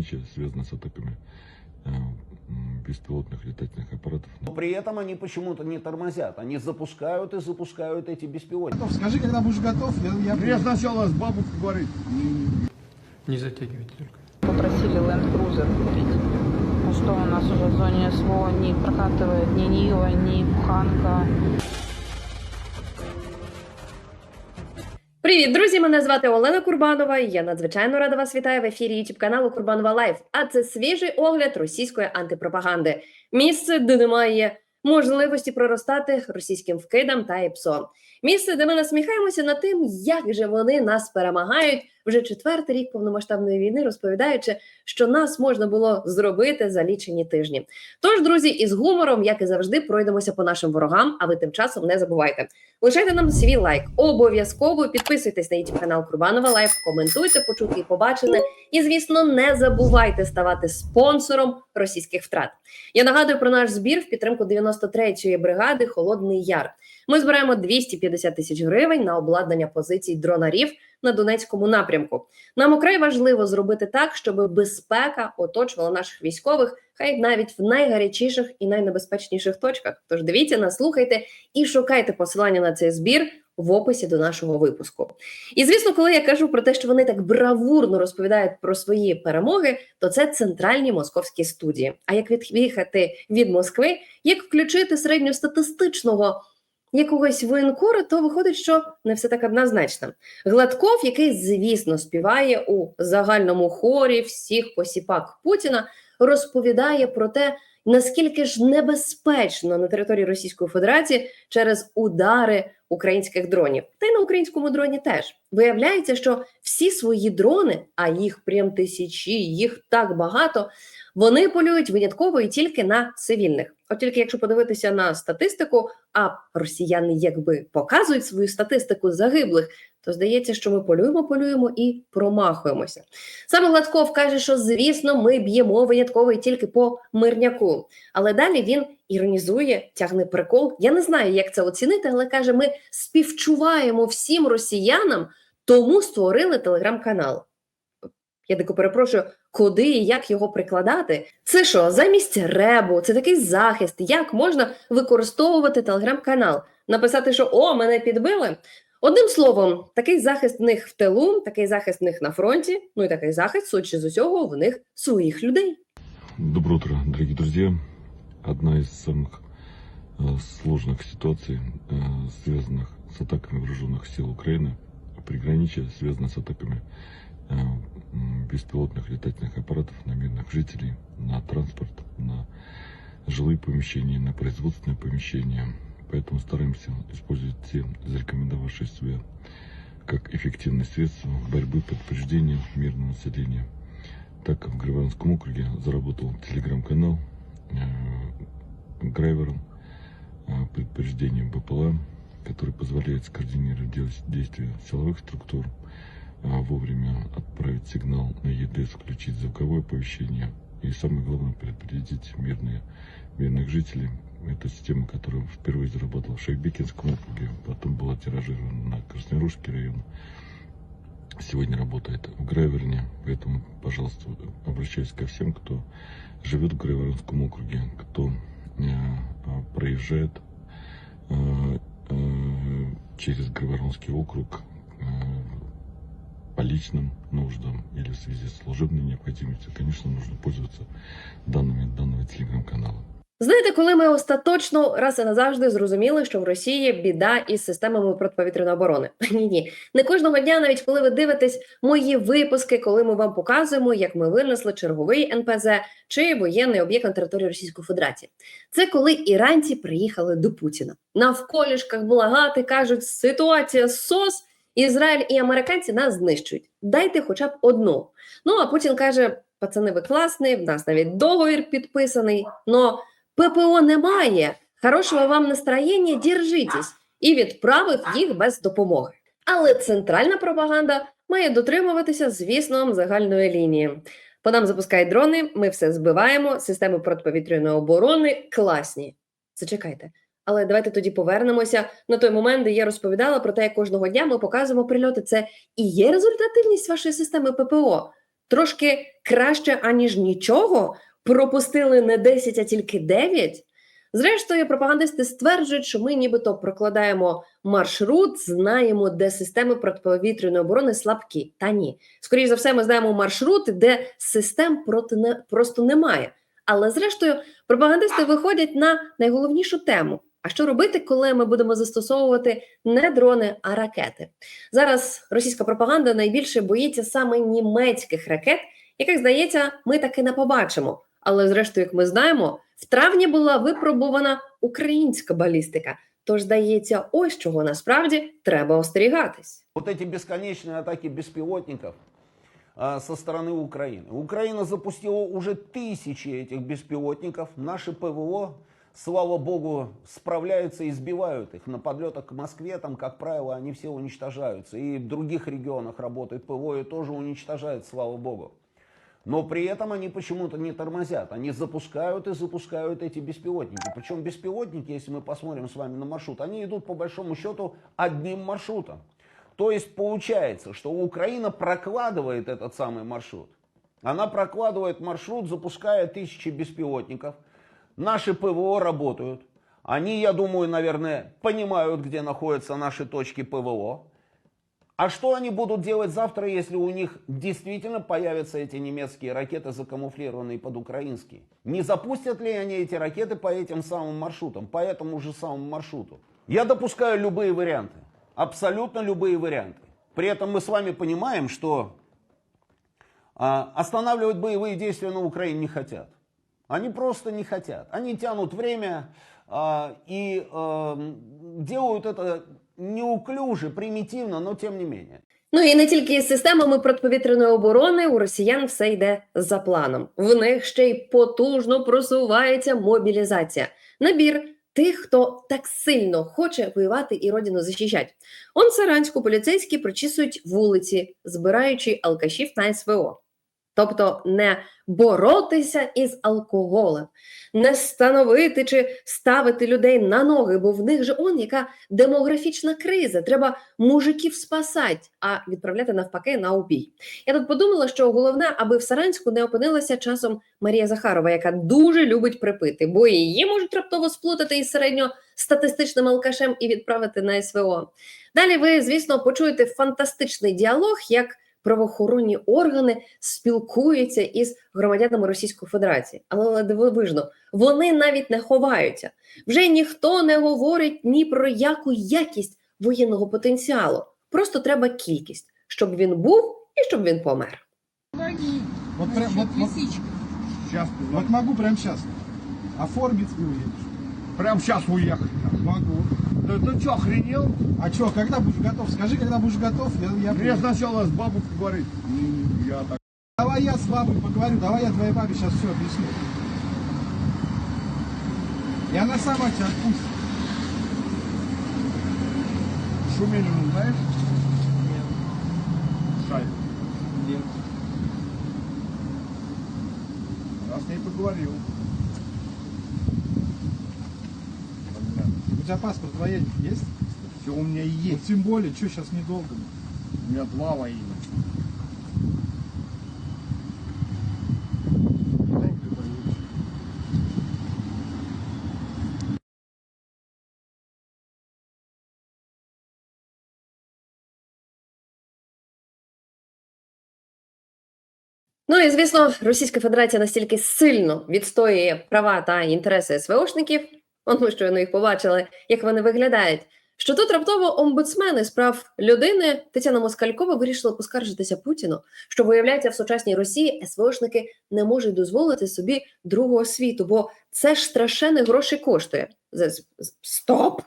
приграничия, связанные с атаками э, беспилотных летательных аппаратов Но при этом они почему-то не тормозят. Они запускают и запускают эти беспилотники. Готов. Скажи, когда будешь готов, я, я... Я сначала с бабушкой говорить. Не затягивайте только. Попросили Land Cruiser купить. А что у нас уже в зоне СВО не прокатывает ни Нива, ни Буханка. Привіт, друзі! Мене звати Олена Курбанова. Я надзвичайно рада вас вітаю в ефірі youtube каналу Курбанова Лайф. А це свіжий огляд російської антипропаганди. Місце, де немає можливості проростати російським вкидам та ІПСО. Місце, де ми насміхаємося над тим, як же вони нас перемагають вже четвертий рік повномасштабної війни, розповідаючи, що нас можна було зробити за лічені тижні. Тож, друзі, із гумором, як і завжди, пройдемося по нашим ворогам. А ви тим часом не забувайте. Лишайте нам свій лайк. Обов'язково підписуйтесь на youtube канал Курбанова Лайф, коментуйте, почути і побачене. І, звісно, не забувайте ставати спонсором російських втрат. Я нагадую про наш збір в підтримку 93-ї бригади Холодний Яр. Ми збираємо 250 тисяч гривень на обладнання позицій дронарів на Донецькому напрямку. Нам украй важливо зробити так, щоб безпека оточувала наших військових, хай навіть в найгарячіших і найнебезпечніших точках. Тож дивіться нас, слухайте і шукайте посилання на цей збір в описі до нашого випуску. І звісно, коли я кажу про те, що вони так бравурно розповідають про свої перемоги, то це центральні московські студії. А як від'їхати від Москви, як включити середньостатистичного якогось воєнкора, то виходить, що не все так однозначно. Гладков, який, звісно, співає у загальному хорі всіх посіпак Путіна, розповідає про те, наскільки ж небезпечно на території Російської Федерації через удари українських дронів. Та й на українському дроні теж виявляється, що всі свої дрони, а їх прям тисячі, їх так багато. Вони полюють винятково і тільки на цивільних. От тільки якщо подивитися на статистику, а росіяни якби показують свою статистику загиблих, то здається, що ми полюємо, полюємо і промахуємося. Саме Гладков каже, що звісно, ми б'ємо винятково і тільки по мирняку. Але далі він іронізує, тягне прикол. Я не знаю, як це оцінити, але каже: ми співчуваємо всім росіянам, тому створили телеграм-канал. Я дико перепрошую, куди і як його прикладати? Це що, замість ребу, це такий захист. Як можна використовувати телеграм-канал? Написати, що о, мене підбили. Одним словом, такий захист в них в тилу, такий захист в них на фронті, ну і такий захист, судячи з усього, в них своїх людей. Доброе утро, дорогие друзья. Одна из самых э, сложных ситуаций, э, связанных с атаками вооруженных сил Украины, приграничия, связано с атаками э, беспилотных летательных аппаратов на мирных жителей, на транспорт, на жилые помещения, на производственные помещения. Поэтому стараемся использовать те зарекомендовавшие себя как эффективные средства борьбы предупреждения мирного населения. Так, в Грибанском округе заработал телеграм-канал э, Грайвером э, предупреждением БПЛА, который позволяет скоординировать действия силовых структур, э, вовремя отправить сигнал на ЕДС, включить звуковое оповещение и, самое главное, предупредить мирные, мирных жителей. Это система, которая впервые заработала в Шейбекинском округе, потом была тиражирована на Краснорусский район сегодня работает в Грайверне, поэтому, пожалуйста, обращаюсь ко всем, кто живет в Грайвернском округе, кто э, э, проезжает э, через Грайвернский округ э, по личным нуждам или в связи с служебной необходимостью, конечно, нужно пользоваться данными данного телеграм-канала. Знаєте, коли ми остаточно раз і назавжди зрозуміли, що в Росії біда із системами протиповітряної оборони? Ні, ні, не кожного дня, навіть коли ви дивитесь мої випуски, коли ми вам показуємо, як ми винесли черговий НПЗ чи воєнний об'єкт на території Російської Федерації. Це коли іранці приїхали до Путіна. Навколішках благати кажуть, ситуація сос. Ізраїль і американці нас знищують. Дайте хоча б одну. Ну а Путін каже: пацани, ви класний, в нас навіть договір підписаний. но ППО немає. Хорошого вам настроєння, держитесь. І відправив їх без допомоги. Але центральна пропаганда має дотримуватися, звісно, загальної лінії. По нам запускають дрони, ми все збиваємо, системи протиповітряної оборони класні. Зачекайте. Але давайте тоді повернемося на той момент, де я розповідала про те, як кожного дня ми показуємо прильоти. Це і є результативність вашої системи ППО. трошки краще, аніж нічого, пропустили не 10, а тільки 9. Зрештою, пропагандисти стверджують, що ми нібито прокладаємо маршрут, знаємо, де системи протиповітряної оборони слабкі. Та ні. Скоріше за все, ми знаємо маршрут, де систем проти не, просто немає. Але зрештою, пропагандисти виходять на найголовнішу тему. А що робити, коли ми будемо застосовувати не дрони, а ракети? Зараз російська пропаганда найбільше боїться саме німецьких ракет, яких здається, ми таки не побачимо. Але зрештою, як ми знаємо, в травні була випробувана українська балістика. Тож здається, ось чого насправді треба остерігатись. Вот эти бесконечные атаки беспилотников а, со стороны Украины. Украина запустила уже тысячи этих беспилотников. Наши ПВО, слава богу, справляются и сбивают их. На подлетах к Москве, там, как правило, они все уничтожаются. И в других регионах работает ПВО и тоже уничтожает, слава богу. Но при этом они почему-то не тормозят. Они запускают и запускают эти беспилотники. Причем беспилотники, если мы посмотрим с вами на маршрут, они идут по большому счету одним маршрутом. То есть получается, что Украина прокладывает этот самый маршрут. Она прокладывает маршрут, запуская тысячи беспилотников. Наши ПВО работают. Они, я думаю, наверное, понимают, где находятся наши точки ПВО. А что они будут делать завтра, если у них действительно появятся эти немецкие ракеты, закамуфлированные под украинские? Не запустят ли они эти ракеты по этим самым маршрутам, по этому же самому маршруту? Я допускаю любые варианты, абсолютно любые варианты. При этом мы с вами понимаем, что а, останавливать боевые действия на Украине не хотят. Они просто не хотят. Они тянут время а, и а, делают это неуклюже, примитивно, но тем не менее. Ну і не тільки із системами протиповітряної оборони у росіян все йде за планом. В них ще й потужно просувається мобілізація. Набір тих, хто так сильно хоче воювати і родину захищать. Он Саранську поліцейські прочісують вулиці, збираючи алкашів на СВО. Тобто не боротися із алкоголем, не становити чи ставити людей на ноги, бо в них же он яка демографічна криза. Треба мужиків спасати, а відправляти навпаки на убій. Я тут подумала, що головне, аби в Саранську не опинилася часом Марія Захарова, яка дуже любить припити, бо її можуть раптово сплутати із середньостатистичним алкашем і відправити на СВО. Далі ви, звісно, почуєте фантастичний діалог, як правоохоронні органи спілкуються із громадянами Російської Федерації. Але дивовижно, вони навіть не ховаються. Вже ніхто не говорить ні про яку якість воєнного потенціалу. Просто треба кількість, щоб він був і щоб він помер. Вот, прям, вот, вот, Сейчас, вот могу прямо сейчас оформить и уедешь. прям сейчас уехать. Могу. Да ты что, охренел? А что, когда будешь готов? Скажи, когда будешь готов, я, я приеду. сначала с бабушкой говорить. «М, Я так. Давай я с бабой поговорю, давай я твоей бабе сейчас все объясню. И она сама тебя отпустит. Шуменину знаешь? Нет. Шай. Нет. Я с ней поговорил. Тебя паспорт военный есть? Все у меня и Вот есть. тем более, что сейчас недолго. У меня два во имя. Дай прибавить. Ну і звісно, Російська Федерація настільки сильно відстоює права та інтереси СВОшників. От ми щойно їх побачили, як вони виглядають. Що тут раптово омбудсмени з прав людини Тетяна Москалькова вирішила поскаржитися Путіну, що виявляється в сучасній Росії СВОшники не можуть дозволити собі другого світу, бо це ж страшенні гроші коштує. Стоп!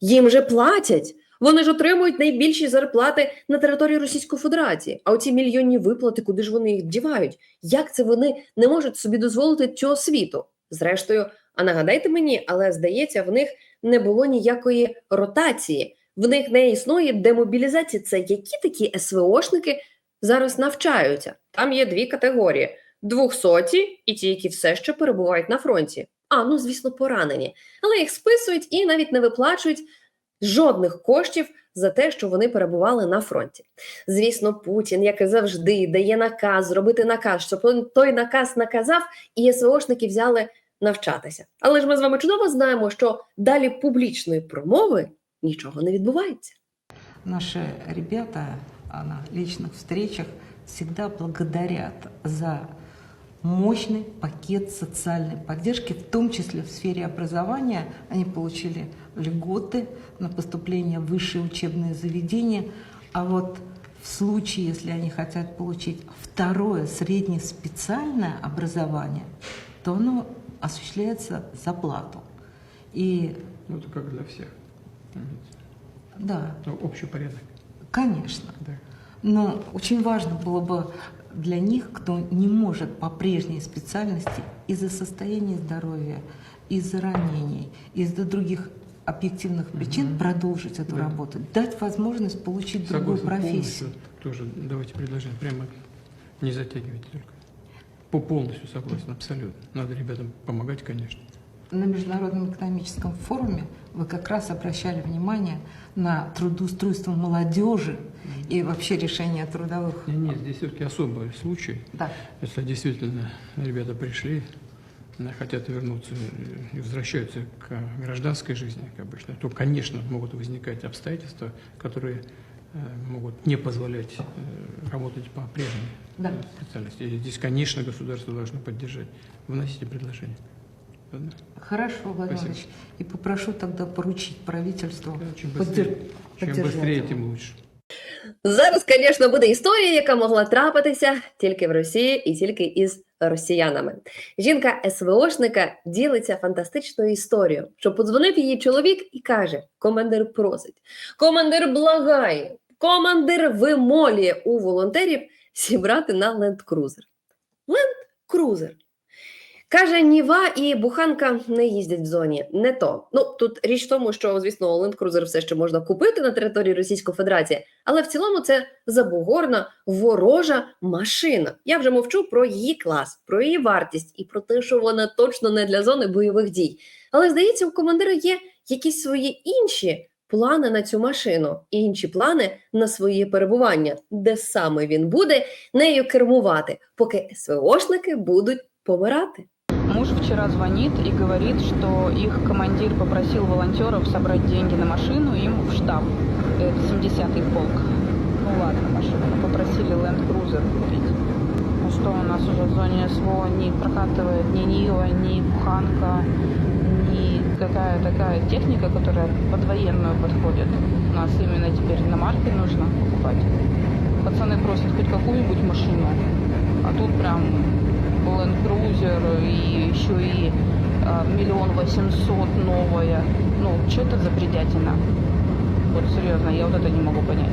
Їм же платять. Вони ж отримують найбільші зарплати на території Російської Федерації. А оці мільйонні виплати, куди ж вони їх дівають? Як це вони не можуть собі дозволити цього світу? Зрештою, а нагадайте мені, але здається, в них не було ніякої ротації, в них не існує демобілізації. Це які такі СВОшники зараз навчаються? Там є дві категорії: двохсоті і ті, які все ще перебувають на фронті. А ну звісно, поранені, але їх списують і навіть не виплачують жодних коштів за те, що вони перебували на фронті. Звісно, Путін, як і завжди, дає наказ зробити наказ, щоб той наказ наказав, і СВОшники взяли навчатися. Але ж ми з вами чудово знаємо, що далі публічної промови нічого не відбувається. Наши ребята а, на личных встречах всегда благодарят за мощный пакет социальной поддержки, в том числе в сфере образования. Они получили льготы на поступление в высшие учебные заведения. А вот в случае, если они хотят получить второе среднеспециальное образование, то оно осуществляется за плату. И Ну, это как для всех. да, Ну, общий порядок. конечно. Да. Но очень важно было бы для них, кто не может по прежней специальности из-за состояния здоровья, из-за ранений, из-за других объективных причин продолжить эту Да. работу, дать возможность получить другую Согласен профессию. Тоже давайте предложение. Прямо не затягивайте только. По полностью согласен, абсолютно. Надо ребятам помогать, конечно. На Международном экономическом форуме вы как раз обращали внимание на трудоустройство молодежи и вообще решение трудовых... Нет, нет, здесь все-таки особый случай. Да. Если действительно ребята пришли, э, хотят вернуться и возвращаются к гражданской жизни, как обычно, то, конечно, могут возникать обстоятельства, которые могут не позволять э, работать по прежней Да. э, специальности. И здесь, конечно, государство должно поддержать. Вносите предложение. Ладно? Хорошо, Владимир Спасибо. Владимирович. И попрошу тогда поручить правительству Да, Чем поддер- быстрее, чем поддержать быстрее, его. тем лучше. Зараз, звісно, буде історія, яка могла трапитися тільки в Росії і тільки із росіянами. Жінка СВОшника ділиться фантастичною історією, що подзвонив її чоловік і каже: командир просить, командир благає, командир вимолює у волонтерів зібрати на ленд-крузер. Ленд-крузер. Каже, Ніва і Буханка не їздять в зоні. Не то. Ну тут річ в тому, що звісно, ленд-крузер все ще можна купити на території Російської Федерації, але в цілому це забугорна ворожа машина. Я вже мовчу про її клас, про її вартість і про те, що вона точно не для зони бойових дій. Але здається, у командира є якісь свої інші плани на цю машину, і інші плани на своє перебування, де саме він буде нею кермувати, поки СВОшники будуть помирати. Муж вчера звонит и говорит, что их командир попросил волонтеров собрать деньги на машину им в штаб. Это 70-й полк. Ну ладно, машину. Мы попросили Land Cruiser купить. А что у нас уже в зоне СВО не прокатывает ни Нива, ни Буханка, ни какая такая техника, которая под военную подходит. У нас именно теперь на марке нужно покупать. Пацаны просят хоть какую-нибудь машину, а тут прям Land Cruiser и еще и а, миллион восемьсот новая. Ну, что это за бредятина? Вот серьезно, я вот это не могу понять.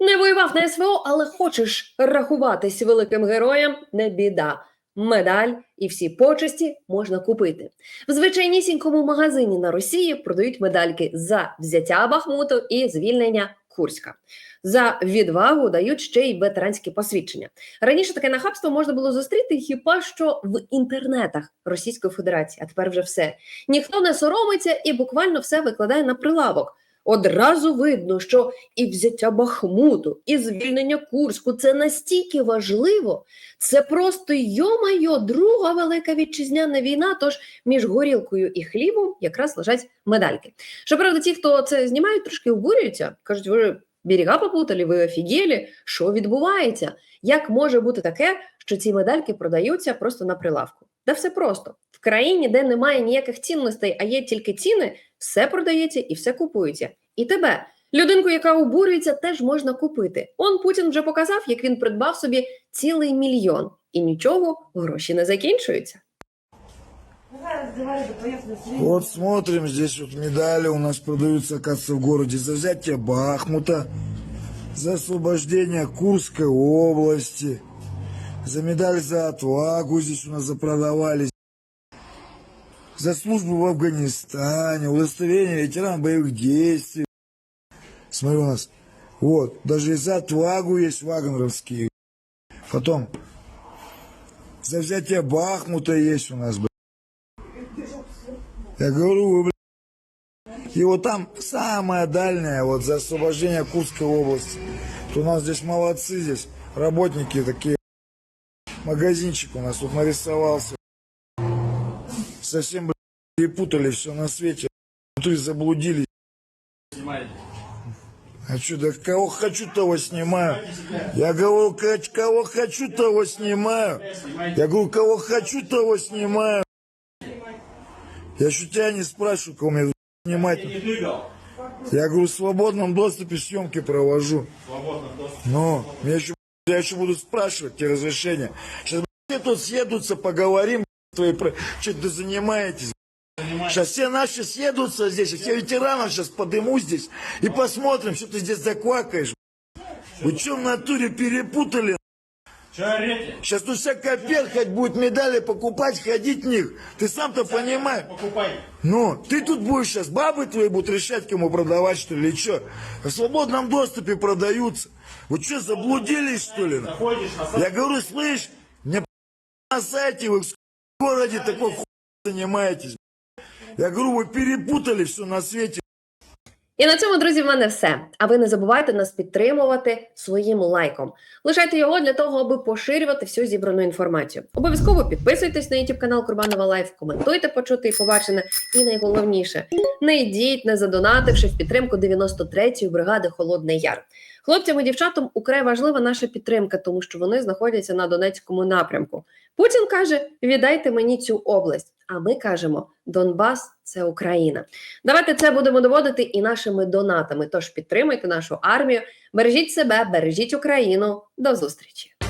Не воював на СВО, але хочеш рахуватись великим героєм, не біда. Медаль і всі почесті можна купити. В звичайнісінькому магазині на Росії продають медальки за взяття Бахмуту і звільнення Курська. За відвагу дають ще й ветеранські посвідчення. Раніше таке нахабство можна було зустріти хіба що в інтернетах Російської Федерації, а тепер вже все. Ніхто не соромиться і буквально все викладає на прилавок. Одразу видно, що і взяття Бахмуту, і звільнення Курську це настільки важливо. Це просто йо-майо, друга велика вітчизняна війна. Тож між горілкою і хлібом якраз лежать медальки. Щоправда, ті, хто це знімають, трошки обурюються, кажуть, ви берега попутали, ви офігелі, що відбувається? Як може бути таке, що ці медальки продаються просто на прилавку? Та все просто в країні, де немає ніяких цінностей, а є тільки ціни, все продається і все купується. І тебе, людинку, яка обурюється, теж можна купити. Он Путін вже показав, як він придбав собі цілий мільйон, і нічого гроші не закінчуються. Вот смотрим, здесь вот медали у нас продаются, оказывается, в городе. За взятие Бахмута, за освобождение Курской области, за медаль за отвагу здесь у нас запродавались, за службу в Афганистане, удостоверение ветеран боевых действий. Смотри, у нас, вот, даже и за отвагу есть вагнеровские. Потом, за взятие Бахмута есть у нас, блядь. Я говорю, вы, блядь, И вот там самая дальняя, вот за освобождение Курской области. Вот у нас здесь молодцы, здесь работники такие. Магазинчик у нас тут нарисовался. Совсем, блядь, перепутали все на свете. Внутри заблудились. А что, да кого хочу, того снимаю. Я говорю, кого хочу, того снимаю. Я говорю, кого хочу, того снимаю. Я еще тебя не спрашиваю, кого мне снимать. Я говорю, в свободном доступе съемки провожу. Ну, я еще, я еще буду спрашивать тебе разрешение. Сейчас все тут съедутся, поговорим, твои, что ты занимаетесь. Сейчас все наши съедутся здесь, все ветеранов сейчас подыму здесь и посмотрим, что ты здесь заквакаешь. Вы что в натуре перепутали? Сейчас тут всякая перхоть будет медали покупать, ходить в них. Ты сам-то понимаешь? Покупай. Ну, ты тут будешь сейчас, бабы твои будут решать, кому продавать, что ли, или что? В свободном доступе продаются. Вы что, заблудились, что ли? Я говорю, слышь, мне на сайте вы в городе такой хуй занимаетесь. Я говорю, ви перепутали все на світі. І на цьому, друзі, в мене все. А ви не забувайте нас підтримувати своїм лайком. Лишайте його для того, аби поширювати всю зібрану інформацію. Обов'язково підписуйтесь на YouTube канал Курбанова Лайф, коментуйте почути і побачене. І найголовніше, не йдіть, не задонативши в підтримку 93-ї бригади Холодний Яр. Хлопцям і дівчатам украй важлива наша підтримка, тому що вони знаходяться на Донецькому напрямку. Путін каже: віддайте мені цю область. А ми кажемо: Донбас це Україна. Давайте це будемо доводити і нашими донатами. Тож підтримайте нашу армію, бережіть себе, бережіть Україну. До зустрічі!